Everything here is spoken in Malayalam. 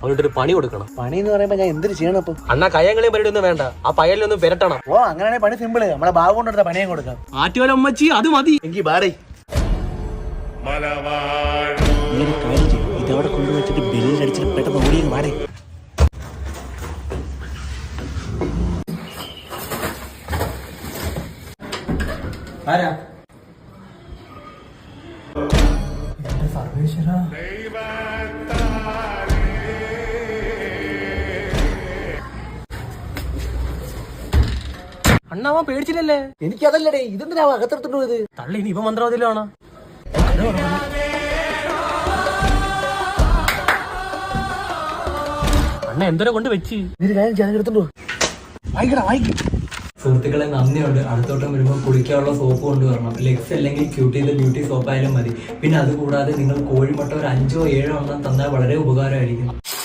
അവനൊരു പണി കൊടുക്കണം. പണി എന്ന് പറയുമ്പോ ഞാൻ എന്തിനു ചെയ്യണം അപ്പൊ അണ്ണാ കയ്യങ്ങളെയും പരിപാടി ഒന്നും വേണ്ട. ആ പയ്യലിനൊന്നും പെരട്ടണം. ഓ അങ്ങനെയാണെങ്കിൽ പണി സിമ്പിൾ നമ്മളെ ബാബു കൊണ്ടെടുത്ത പണിയും കൊടുക്കാം. ആറ്റുവല അമ്മച്ചി അത് മതി. എങ്കിൽ ബാറി. ഇതവിടെ കൊണ്ടുവച്ചിട്ട് ബില്ലടിച്ചിട്ട് പെട്ടെന്ന് ഓടിയത് ബാടേ ആരാ? അണ്ണാവൻ പേടിച്ചില്ലല്ലേ? എനിക്കതല്ലടേ ഇതെന്തിനാ അകത്തെടുത്തിട്ട് പോയത്? തള്ളി ഇനി ഇവ മന്ത്രവാദിയിലാണ്? അണ്ണ എന്തോരം കൊണ്ട് വെച്ച്? നീ കാര്യം ചെയ്യാൻ എടുത്തോണ്ട് പോ. വായിക്കടാ വായിക്കും. സുഹൃത്തുക്കളെ നന്ദിയുണ്ട് അടുത്തോട്ടം വരുമ്പോൾ കുളിക്കാനുള്ള സോപ്പ് കൊണ്ടുവരണം. ലെക്സ് അല്ലെങ്കിൽ ക്യൂട്ടി ചെയ്ത ബ്യൂട്ടി സോപ്പ് ആയാലും മതി. പിന്നെ അതുകൂടാതെ നിങ്ങൾ കോഴിമുട്ട ഒരു അഞ്ചോ ഏഴോ എണ്ണം തന്നാൽ വളരെ ഉപകാരമായിരിക്കും.